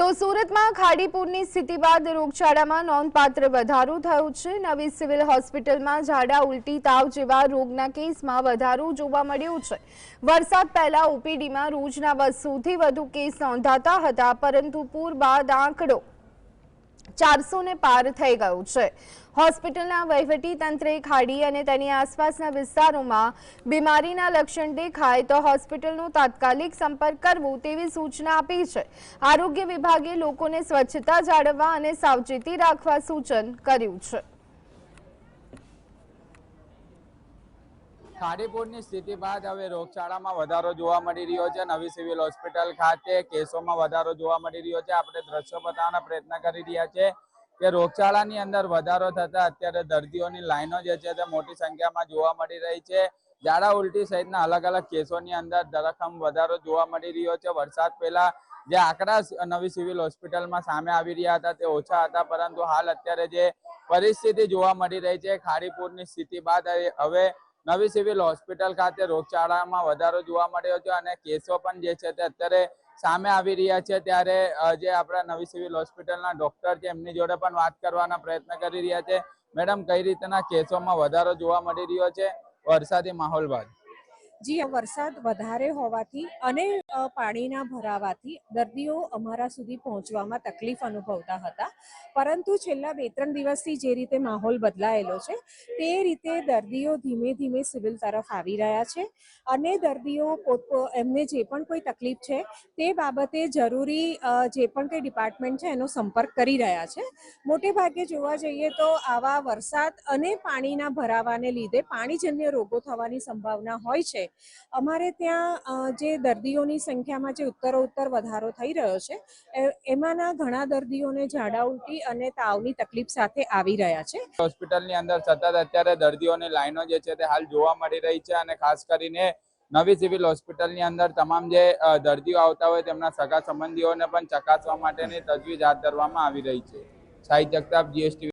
તો સુરતમાં ખાડીપુરની સ્થિતિ બાદ રોગચાળામાં નોંધપાત્ર વધારો થયો છે. નવી સિવિલ હોસ્પિટલમાં ઝાડા, ઉલટી, તાવ જેવા રોગના કેસમાં વધારો જોવા મળ્યો છે. વરસાદ પહેલા ઓપીડીમાં રોજના બસોથી વધુ કેસ નોંધાતા હતા, પરંતુ પૂર બાદ આંકડો ચારસો ને પાર થઈ ગયું છે. હોસ્પિટલના વહીવટી તંત્રે ખાડી અને તેની આસપાસના વિસ્તારોમાં બીમારીના લક્ષણ દેખાય તો હોસ્પિટલનો તાત્કાલિક સંપર્ક કરવો તેવી સૂચના આપી છે. આરોગ્ય વિભાગે લોકોને સ્વચ્છતા જાળવવા અને સાવચેતી રાખવા સૂચન કર્યું છે. ખાડીપુરની સ્થિતિ બાદ હવે રોગચાળામાં વધારો જોવા મળી રહ્યો છે. નવી સિવિલ હોસ્પિટલ ખાતે કેસોમાં વધારો જોવા મળી રહ્યો છે. આપણે દ્રશ્યો બતાવવાના પ્રયત્ન કરી રહ્યા છે કે રોગચાળાની અંદર વધારો થતા અત્યારે દર્દીઓની લાઈનો જે છે તે મોટી સંખ્યામાં જોવા મળી રહી છે. ઝાડા ઉલટી સહિતના અલગ અલગ કેસોની અંદર ધરખમ વધારો જોવા મળી રહ્યો છે. વરસાદ પહેલા જે આંકડા નવી સિવિલ હોસ્પિટલમાં સામે આવી રહ્યા હતા તે ઓછા હતા, પરંતુ હાલ અત્યારે જે પરિસ્થિતિ જોવા મળી રહી છે, ખાડીપુરની સ્થિતિ બાદ હવે નવી સિવિલ હોસ્પિટલ ખાતે રોગચાળામાં વધારો જોવા મળ્યો છે અને કેસો પણ જે છે તે અત્યારે સામે આવી રહ્યા છે. ત્યારે જે આપણા નવી સિવિલ હોસ્પિટલના ડોક્ટર છે, એમની જોડે પણ વાત કરવાના પ્રયત્ન કરી રહ્યા છે. મેડમ, કઈ રીતના કેસોમાં વધારો જોવા મળી રહ્યો છે? વરસાદી માહોલ બાદ. જી વરસાદ વધારે હોવાથી અને પાણીના ભરાવાથી દર્દીઓ અમારા સુધી પહોંચવામાં તકલીફ અનુભવતા હતા. પરંતુ છેલ્લા બે ત્રણ દિવસથી જે રીતે માહોલ બદલાયેલો છે, તે રીતે દર્દીઓ ધીમે ધીમે સિવિલ તરફ આવી રહ્યા છે અને દર્દીઓ પોત એમને જે પણ કોઈ તકલીફ છે, તે બાબતે જરૂરી જે પણ કંઈ ડિપાર્ટમેન્ટ છે, એનો સંપર્ક કરી રહ્યા છે. મોટે ભાગે જોવા જઈએ તો આવા વરસાદ અને પાણીના ભરાવાને લીધે પાણીજન્ય રોગો થવાની સંભાવના હોય છે. અમારે ત્યાં જે દર્દીઓની સંખ્યામાં જે ઉત્તરોત્તર વધારો થઈ રહ્યો છે એમાંના ઘણા દર્દીઓને ઝાડા ઉલટી અને તાવની તકલીફ સાથે આવી રહ્યા છે. હોસ્પિટલની અંદર સતત અત્યારે દર્દીઓની લાઈનો જે છે તે હાલ જોવા મળી રહી છે અને ખાસ કરીને નવી સિવિલ હોસ્પિટલની અંદર તમામ જે દર્દીઓ આવતા હોય તેમના સગા સંબંધીઓને પણ ચકાસવા માટેની તજવીજ હાથ ધરવામાં આવી રહી છે. સાહિત્ય જગતાપ જીએસટી